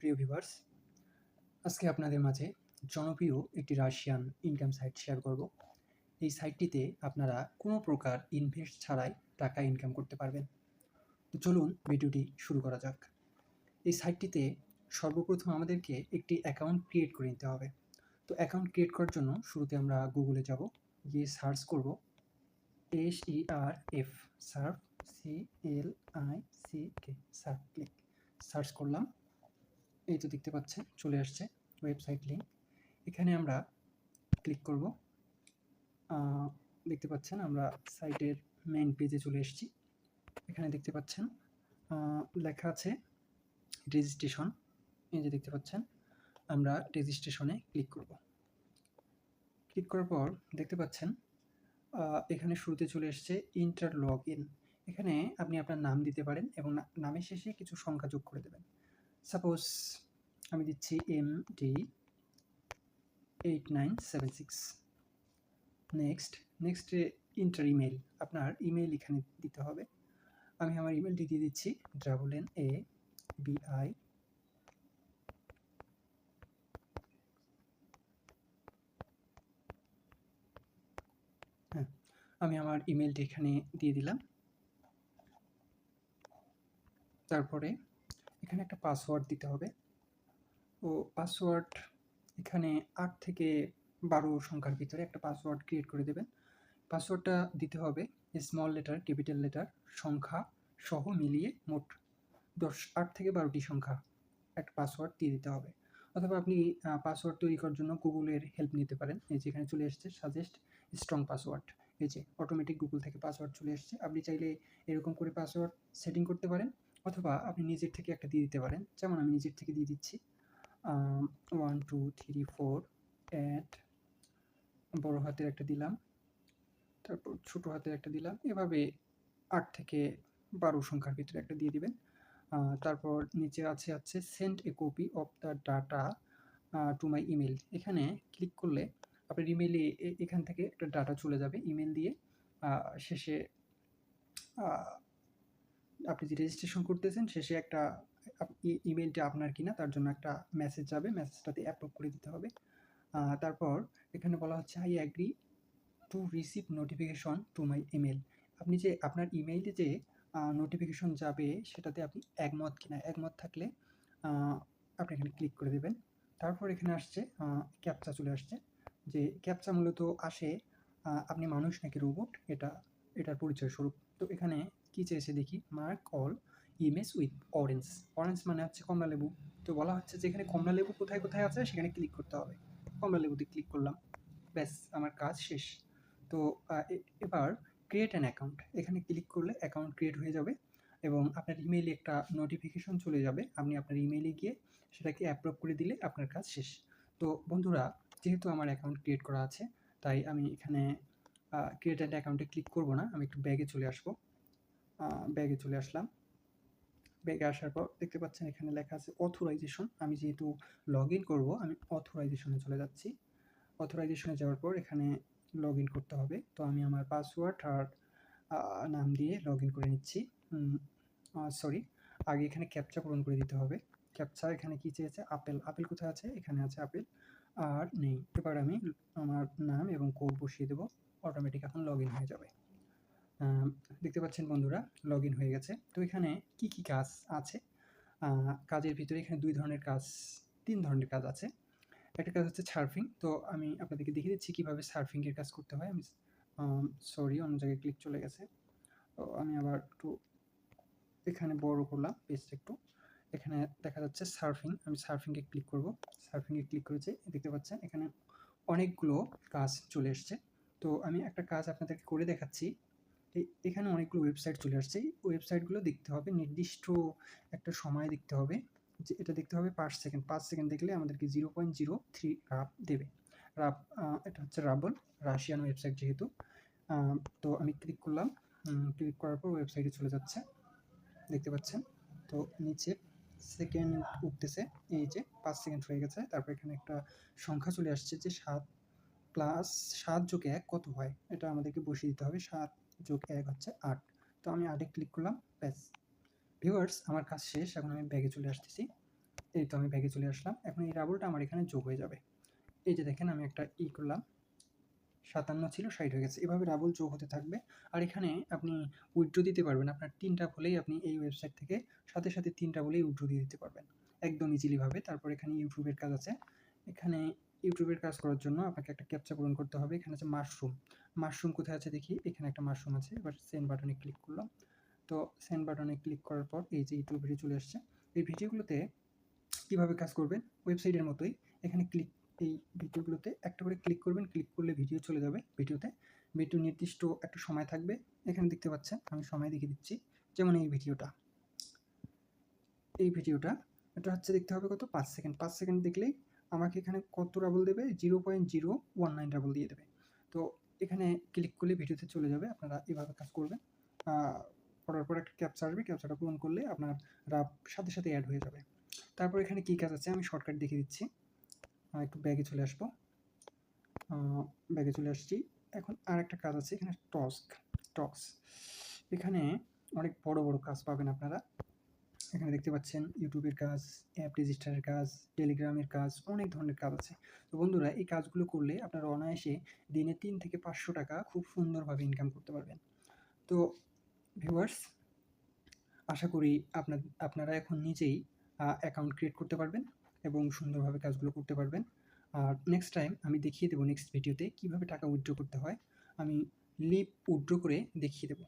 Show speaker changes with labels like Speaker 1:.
Speaker 1: প্রিয় ভিভার্স আজকে আপনাদের মাঝে জনপ্রিয় একটি রাশিয়ান ইনকাম সাইট শেয়ার করব। এই সাইটটিতে আপনারা কোনো প্রকার ইনভেস্ট ছাড়াই টাকা ইনকাম করতে পারবেন। তো চলুন ভিডিওটি শুরু করা যাক। এই সাইটটিতে সর্বপ্রথম আমাদেরকে একটি অ্যাকাউন্ট ক্রিয়েট করে নিতে হবে। তো অ্যাকাউন্ট ক্রিয়েট করার জন্য শুরুতে আমরা গুগলে যাব, গিয়ে সার্চ করব। S E R F surf C L I C K surf click search করলাম। এই তো দেখতে পাচ্ছেন, চলে আসছে ওয়েবসাইট লিঙ্ক এখানে আমরা ক্লিক করব। দেখতে পাচ্ছেন আমরা সাইটের মেইন পেজে চলে এসেছি। এখানে দেখতে পাচ্ছেন লেখা আছে রেজিস্ট্রেশন এই যে দেখতে পাচ্ছেন, আমরা রেজিস্ট্রেশনে ক্লিক করব। ক্লিক করার পর দেখতে পাচ্ছেন এখানে শুরুতে চলে এসেছে ইন্টার লগ ইন এখানে আপনি আপনার নাম দিতে পারেন এবং নামের শেষে কিছু সংখ্যা যোগ করে দেবেন। সাপোজ আমি দিচ্ছি M D eight nine seven six next next enter email আপনার ইমেল এখানে দিতে হবে। আমি আমার ইমেলটি দিয়ে দিচ্ছি ডাবল এন এ আই হ্যাঁ আমি আমার ইমেলটি এখানে দিয়ে দিলাম। তারপরে এখানে একটা পাসওয়ার্ড দিতে হবে। ও পাসওয়ার্ড এখানে আট থেকে বারো সংখ্যার ভিতরে একটা পাসওয়ার্ড ক্রিয়েট করে দেবেন। পাসওয়ার্ডটা দিতে হবে স্মল লেটার ক্যাপিটাল লেটার সংখ্যা সহ মিলিয়ে মোট দশ, আট থেকে বারোটি সংখ্যা একটা পাসওয়ার্ড দিয়ে দিতে হবে। অথবা আপনি পাসওয়ার্ড তৈরি করার জন্য গুগলের হেল্প নিতে পারেন। এই যে এখানে চলে এসেছে সাজেস্ট স্ট্রং পাসওয়ার্ড এই যে অটোমেটিক গুগল থেকে পাসওয়ার্ড চলে এসেছে। আপনি চাইলে এরকম করে পাসওয়ার্ড সেটিং করতে পারেন। অথবা আপনি নিজের থেকে একটা দিয়ে দিতে পারেন। যেমন আমি নিজের থেকে দিয়ে দিচ্ছি one two three four at বড় হাতের একটা দিলাম, তারপর ছোট হাতের একটা দিলাম, এভাবে আট থেকে বারো সংখ্যার ভিতরে একটা দিয়ে দিবেন। তারপর নিচে আছে আছে send a copy of the data to my email এখানে ক্লিক করলে আপনার ইমেলে এখান থেকে একটা ডাটা চলে যাবে ইমেল দিয়ে। শেষে আপনি যে রেজিস্ট্রেশন করতেছেন, শেষে একটা ইমেলটা আপনার কিনা, তার জন্য একটা মেসেজ যাবে। মেসেজটাতে অ্যাপ্রুভ করে দিতে হবে। তারপর এখানে বলা হচ্ছে I agree to receive notification to my email আপনি যে আপনার ইমেইলে যে নোটিফিকেশন যাবে, সেটাতে আপনি একমত কিনা? একমত থাকলে আপনি এখানে ক্লিক করে দেবেন। তারপর এখানে আসছে ক্যাপচা চলে আসছে, যে ক্যাপচা মূলত আসে আপনি মানুষ নাকি রোবট এটা, এটার পরিচয় স্বরূপ তো এখানে কি চেয়েছে দেখি? Mark all image with orange orange মানে হচ্ছে কমলা লেবু। তো বলা হচ্ছে যে এখানে কমলা লেবু কোথায় কোথায় আছে, সেখানে ক্লিক করতে হবে। কমলা লেবুতে ক্লিক করলাম। ব্যাস, আমার কাজ শেষ। তো এবার ক্রিয়েট অ্যান অ্যাকাউন্ট এখানে ক্লিক করলে অ্যাকাউন্ট ক্রিয়েট হয়ে যাবে এবং আপনার ইমেইলে একটা নোটিফিকেশন চলে যাবে। আপনি আপনার ইমেইলে গিয়ে সেটাকে অ্যাপ্রুভ করে দিলে আপনার কাজ শেষ। তো বন্ধুরা, যেহেতু আমার অ্যাকাউন্ট ক্রিয়েট করা আছে, তাই আমি এখানে ক্রিয়েট অ্যান্ড অ্যাকাউন্টে ক্লিক করব না। আমি একটু ব্যাগে চলে আসব। ব্যাগে চলে আসলাম। ব্যাগে আসার পর দেখতে পাচ্ছেন এখানে লেখা আছে অথরাইজেশন আমি যেহেতু লগ ইন করব, আমি অথরাইজেশনে চলে যাচ্ছি। অথরাইজেশনে যাওয়ার পর এখানে লগ ইন করতে হবে। তো আমি আমার পাসওয়ার্ড আর নাম দিয়ে লগ ইন করে নিচ্ছি। সরি আগে এখানে ক্যাপচা পূরণ করে দিতে হবে। ক্যাপচা এখানে কী চেয়েছে? আপেল। আপেল কোথায় আছে? এখানে আছে আপেল। আর নেই। এবার আমি আমার নাম এবং কোড বসিয়ে দেবো। অটোমেটিক এখন লগ ইন হয়ে যাবে। দেখতে পাচ্ছেন বন্ধুরা লগ হয়ে গেছে। তো এখানে কি কি কাজ আছে? কাজের ভিতরে এখানে দুই ধরনের কাজ, তিন ধরনের কাজ আছে। একটা কাজ হচ্ছে সার্ফিং তো আমি আপনাদেরকে দেখিয়ে দিচ্ছি কীভাবে সার্ফিংয়ের কাজ করতে হয়। আমি সরি অন্য জায়গায় ক্লিক চলে গেছে। তো আমি আবার একটু এখানে বড় করলাম পেজটা একটু। এখানে দেখা যাচ্ছে সার্ফিং আমি সার্ফিংয়ে ক্লিক করব। সার্ফিংয়ে ক্লিক করেছি, দেখতে পাচ্ছেন, এখানে অনেকগুলো কাজ চলে এসছে। তো আমি একটা কাজ আপনাদেরকে করে দেখাচ্ছি। এখানে অনেকগুলো ওয়েবসাইট চলে আসছে। ওয়েবসাইটগুলো দেখতে হবে, নির্দিষ্ট একটা সময় দেখতে হবে, যে এটা দেখতে হবে পাঁচ সেকেন্ড পাঁচ সেকেন্ড দেখলে আমাদেরকে জিরো পয়েন্ট জিরো থ্রি রাব দেবে। রাব এটা হচ্ছে রাবল রাশিয়ান ওয়েবসাইট যেহেতু। তো আমি ক্লিক করলাম ক্লিক করার পর ওয়েবসাইটে চলে যাচ্ছে। দেখতে পাচ্ছেন? তো নিচে সেকেন্ড উঠতেছে, এই যে পাঁচ সেকেন্ড হয়ে গেছে। তারপর এখানে একটা সংখ্যা চলে আসছে যে সাত প্লাস সাত যোগে এক কত হয়? এটা আমাদেরকে বসিয়ে দিতে হবে, সাত যোগ এক হচ্ছে আট। তো আমি আটে ক্লিক করলাম, ব্যাস। ভিউয়ার্স আমার কাজ শেষ, এখন আমি ব্যাগে চলে আসতেছি। এই তো আমি ব্যাগে চলে আসলাম। এখন এই রাবলটা আমার এখানে যোগ হয়ে যাবে। এই যে দেখেন, আমি একটা ই করলাম। সাতান্ন ছিল, ষাট হয়ে গেছে। এভাবে রাবল যোগ হতে থাকবে। আর এখানে আপনি উইথড্র দিতে পারবেন। আপনার তিনটা বলেই আপনি এই ওয়েবসাইট থেকে সাথে সাথে তিনটা বলেই উইথড্র দিয়ে দিতে পারবেন। একদম ইজিলিভাবে তারপর এখানে ইউটিউবের কাজ আছে। এখানে ইউটিউবের কাজ করার জন্য আপনাকে একটা ক্যাপচা পূরণ করতে হবে। এখানে আছে মাশরুম মাশরুম কোথায় আছে দেখি? এখানে একটা মাশরুম আছে। এবার সেন্ড বাটনে ক্লিক করলাম। তো সেন্ড বাটনে ক্লিক করার পর এই যে ইউটিউব ভিডিও চলে আসছে। এই ভিডিওগুলোতে কীভাবে কাজ করবেন? ওয়েবসাইটের মতোই। এখানে ক্লিক এই ভিডিওগুলোতে একটা করে ক্লিক করবেন। ক্লিক করলে ভিডিও চলে যাবে ভিডিওতে ভিডিও নির্দিষ্ট একটা সময় থাকবে। এখানে দেখতে পাচ্ছেন, আমি সময় দেখিয়ে দিচ্ছি। যেমন এই ভিডিওটা এই ভিডিওটা এটা হচ্ছে দেখতে হবে কত? পাঁচ সেকেন্ড পাঁচ সেকেন্ড দেখলেই আমাকে এখানে কত রাবল দেবে? Zero point zero one nine ruble দিয়ে দেবে। তো এখানে ক্লিক করলে ভিডিওতে চলে যাবে, আপনারা এভাবে কাজ করবেন। করার পর একটা ক্যাপচা আসবে ক্যাপচাটা পূরণ করলে আপনার রাব সাথে সাথে অ্যাড হয়ে যাবে। তারপর এখানে কী কাজ আছে? আমি শর্টকাট দেখিয়ে দিচ্ছি। একটু ব্যাগে চলে আসব। ব্যাগে চলে আসছি। এখন আর একটা কাজ আছে, এখানে টস্ক টক্স এখানে অনেক বড় বড় কাজ পাবেন আপনারা। এখানে দেখতে পাচ্ছেন ইউটিউবের কাজ, অ্যাপ রেজিস্টারের কাজ, টেলিগ্রামের কাজ, অনেক ধরনের কাজ আছে। তো বন্ধুরা, এই কাজগুলো করলে আপনারা অনায়াসে দিনে তিন থেকে পাঁচশো টাকা খুব সুন্দরভাবে ইনকাম করতে পারবেন। তো ভিউয়ার্স আশা করি আপনার আপনারা এখন নিজেই অ্যাকাউন্ট ক্রিয়েট করতে পারবেন এবং সুন্দরভাবে কাজগুলো করতে পারবেন। আর নেক্সট টাইম আমি দেখিয়ে দেবো নেক্সট ভিডিওতে কীভাবে টাকা উইথড্র করতে হয়। আমি লিপ উইথড্র করে দেখিয়ে দেবো।